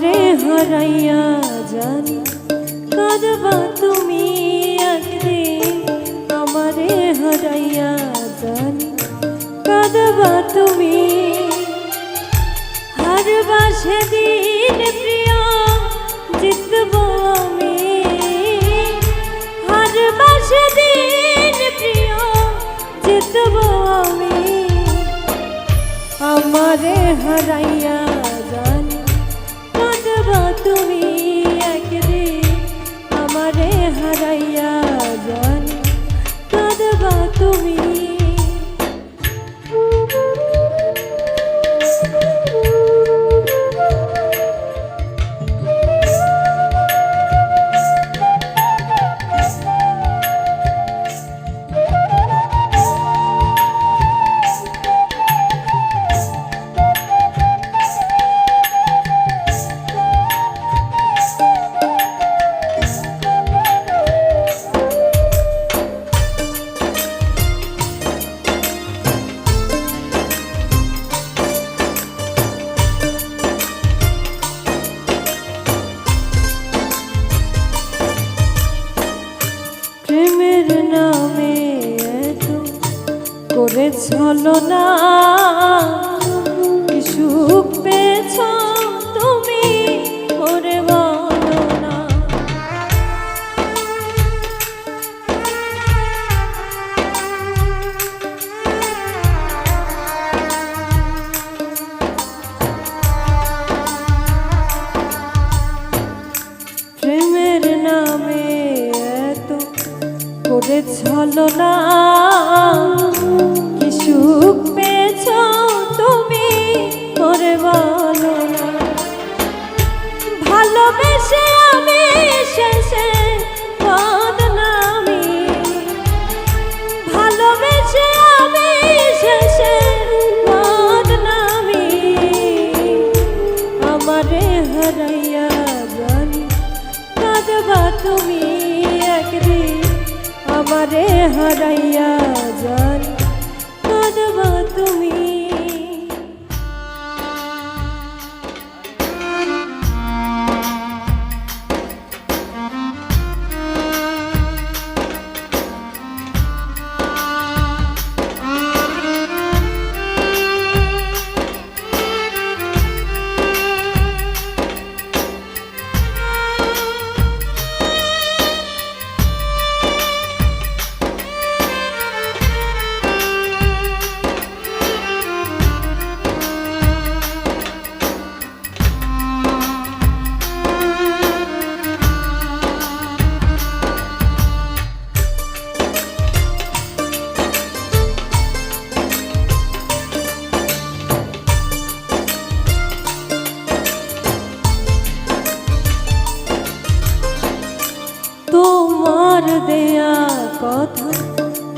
হারাইয়া জানি কাঁদবা তুমি একদিন, আমারে হারাইয়া জানি কাঁদবা তুমি। হারবা সেদিন প্রিয়, জিতব আমি। হারবা জিতব আমি। আমারে তুমি একদিন আমারে হারাইয়া করে না সুখ পেয়েছ? না। আমারে হারাইয়া যান। কাঁদবা তুমি তোমার দেয়া কথা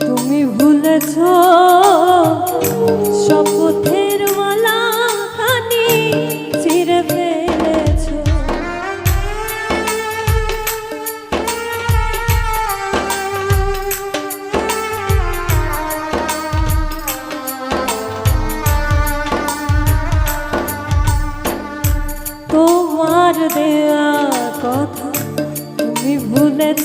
তুমি ভুলেছ। শপথের মালা খানি চিরে ফেলেছ। তোমার দেয়া কথা তুমি ভুলেছ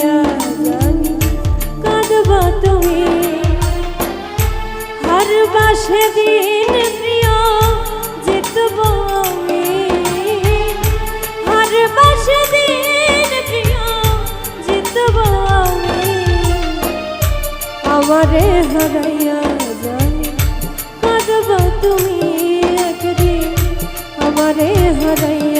বাসে প্রিয় জিতব আমি। হার বাসে প্রিয় জিতব আমি। আমারে হারাইয়া জানি, কাঁদব তুমি একদিন। আমারে হারাইয়া